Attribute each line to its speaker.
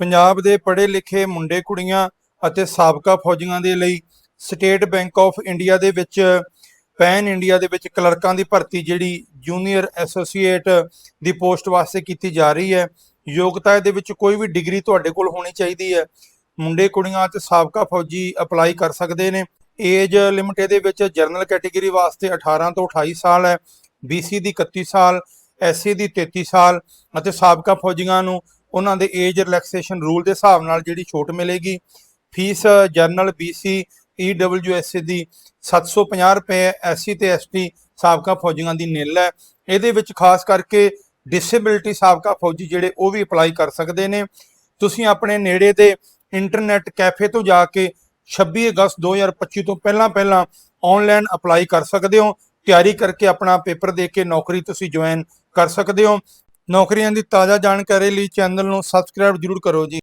Speaker 1: ਪੰਜਾਬ ਦੇ ਪੜ੍ਹੇ ਲਿਖੇ ਮੁੰਡੇ ਕੁੜੀਆਂ ਅਤੇ ਸਾਬਕਾ ਫੌਜੀਆਂ ਦੇ ਲਈ ਸਟੇਟ ਬੈਂਕ ਆਫ ਇੰਡੀਆ ਦੇ ਵਿੱਚ, ਪੈਨ ਇੰਡੀਆ ਦੇ ਵਿੱਚ ਕਲਰਕਾਂ ਦੀ ਭਰਤੀ ਜਿਹੜੀ ਜੂਨੀਅਰ ਐਸੋਸੀਏਟ ਦੀ ਪੋਸਟ ਵਾਸਤੇ ਕੀਤੀ ਜਾ ਰਹੀ ਹੈ। ਯੋਗਤਾ ਦੇ ਵਿੱਚ ਕੋਈ ਵੀ ਡਿਗਰੀ ਤੁਹਾਡੇ ਕੋਲ ਹੋਣੀ ਚਾਹੀਦੀ ਹੈ। ਮੁੰਡੇ ਕੁੜੀਆਂ ਅਤੇ ਸਾਬਕਾ ਫੌਜੀ ਅਪਲਾਈ ਕਰ ਸਕਦੇ ਨੇ। ਏਜ ਲਿਮਟ ਇਹਦੇ ਵਿੱਚ ਜਰਨਲ ਕੈਟਾਗਰੀ ਵਾਸਤੇ 18 ਤੋਂ 28 ਸਾਲ ਹੈ BC ਦੀ 31 ਸਾਲ SC ਦੀ 33 ਸਾਲ ਅਤੇ ਸਾਬਕਾ ਫੌਜੀਆਂ ਨੂੰ ਉਹਨਾਂ ਦੇ ਏਜ ਰਿਲੈਕਸੇਸ਼ਨ ਰੂਲ ਦੇ ਹਿਸਾਬ ਨਾਲ ਜਿਹੜੀ ਛੋਟ ਮਿਲੇਗੀ। ਫੀਸ ਜਰਨਲ BC EWS ਦੀ 750 ਰੁਪਏ SC ਤੇ ST ਸਾਬਕਾ ਫੌਜੀਆਂ ਦੀ ਨਿਲ ਹੈ। ਇਹਦੇ ਵਿੱਚ ਖਾਸ ਕਰਕੇ ਡਿਸੇਬਿਲਿਟੀ ਸਾਬਕਾ ਫੌਜੀ ਜਿਹੜੇ ਉਹ ਵੀ ਅਪਲਾਈ ਕਰ ਸਕਦੇ ਨੇ। ਤੁਸੀਂ ਆਪਣੇ ਨੇੜੇ ਦੇ ਇੰਟਰਨੈਟ ਕੈਫੇ ਤੋਂ ਜਾ ਕੇ 26 ਅਗਸਤ 2025 ਤੋਂ ਪਹਿਲਾਂ ਪਹਿਲਾਂ ਆਨਲਾਈਨ ਅਪਲਾਈ ਕਰ ਸਕਦੇ ਹੋ। ਤਿਆਰੀ ਕਰਕੇ ਆਪਣਾ ਪੇਪਰ ਦੇ ਕੇ ਨੌਕਰੀ ਤੁਸੀਂ ਜੁਆਇਨ ਕਰ ਸਕਦੇ ਹੋ। ਨੌਕਰੀਆਂ ਦੀ ਤਾਜ਼ਾ ਜਾਣਕਾਰੀ ਲਈ ਚੈਨਲ ਨੂੰ ਸਬਸਕ੍ਰਾਈਬ ਜਰੂਰ ਕਰੋ ਜੀ।